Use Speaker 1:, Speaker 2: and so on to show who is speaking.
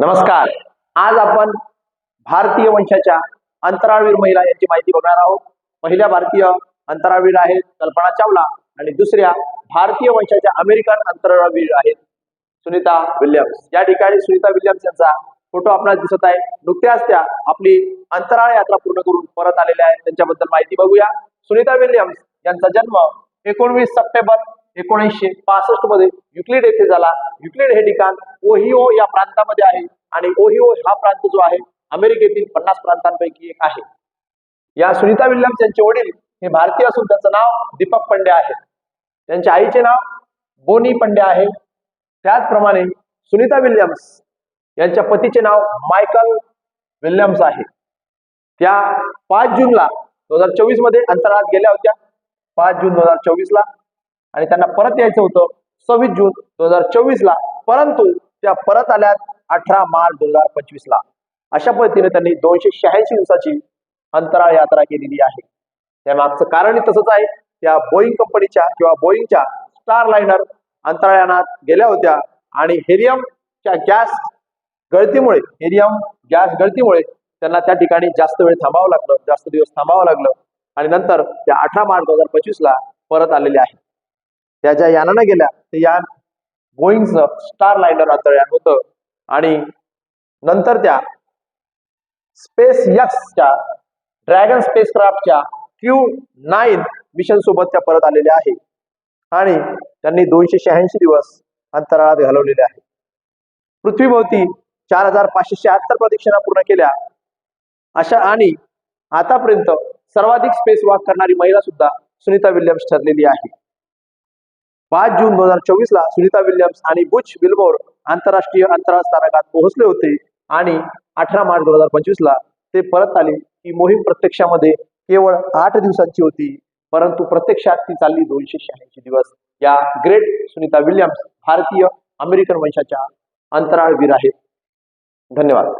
Speaker 1: नमस्कार. आज आपण भारतीय वंशाच्या अंतराळवीर महिला यांची माहिती बघणार आहोत. पहिल्या भारतीय अंतराळवीर आहेत कल्पना चावला आणि दुसऱ्या भारतीय वंशाच्या अमेरिकन अंतराळवीर आहेत सुनीता विल्यम्स. या ठिकाणी सुनीता विल्यम्स यांचा फोटो आपल्याला दिसत आहे. नुकत्याच त्या आपली अंतराळ यात्रा पूर्ण करून परत आलेल्या आहेत. त्यांच्याबद्दल माहिती बघूया. सुनीता विल्यम्स यांचा जन्म एकोणवीस सप्टेंबर एकोणीसशे पासष्टमध्ये युक्लिड येथे झाला. युक्लिड हे ठिकाण ओहिओ या प्रांतामध्ये आहे आणि ओहिओ हा प्रांत जो आहे अमेरिकेतील पन्नास प्रांतांपैकी एक आहे. या सुनीता विल्यम्स यांचे वडील हे भारतीय असून त्यांचं नाव दीपक पंडे आहे. त्यांच्या आईचे नाव बोनी पंड्या आहे. त्याचप्रमाणे सुनीता विल्यम्स यांच्या पतीचे नाव मायकल विल्यम्स आहे. त्या पाच जूनला दोन हजार चोवीसमध्ये अंतराळात गेल्या होत्या. पाच जून दोन हजार चोवीस ला आणि त्यांना परत यायचं होतं सव्वीस जून दोन हजार चोवीस ला परंतु त्या परत आल्यात अठरा मार्च दोन हजार पंचवीस ला अशा पद्धतीने त्यांनी दोनशे शहाऐंशी दिवसाची अंतराळ यात्रा केलेली आहे. त्या मागचं कारणही तसंच आहे. त्या बोईंग कंपनीच्या किंवा बोईंगच्या स्टार लायनर अंतराळयानात गेल्या होत्या. आणि हेरियमच्या गॅस गळतीमुळे हेरियम गॅस गळतीमुळे त्यांना त्या ठिकाणी जास्त वेळ थांबावं लागलं जास्त दिवस थांबावं लागलं. आणि नंतर त्या अठरा मार्च दोन हजार पंचवीस ला परत आलेले आहे त्या ज्या यानानं गेल्या ते यान बोईंगचं स्टार लायनर अंतराळयान होतं. आणि नंतर त्या स्पेस यक्सच्या ड्रॅगन स्पेसक्राफ्टच्या क्यू नाईन मिशन सोबत त्या परत आलेल्या आहे आणि त्यांनी दोनशे शहाऐंशी दिवस अंतराळात घालवलेले आहे पृथ्वीभोवती चार हजार पाचशे शहात्तर प्रदक्षिणा पूर्ण केल्या. अशा आणि आतापर्यंत सर्वाधिक स्पेस वॉक करणारी महिला सुद्धा सुनीता विल्यम्स ठरलेली आहे. पाच जून दोन हजार चोवीस ला सुनीता विल्यम्स आणि बुच बिलबोर आंतरराष्ट्रीय अंतराळ स्थानकात पोहोचले होते आणि अठरा मार्च दोन हजार पंचवीस ला ते परत आले. ही मोहीम प्रत्यक्षामध्ये केवळ आठ दिवसांची होती परंतु प्रत्यक्षात ती चालली दोनशे शहाऐंशी दिवस. या ग्रेट सुनीता विल्यम्स भारतीय अमेरिकन वंशाच्या अंतराळवीर आहेत. धन्यवाद.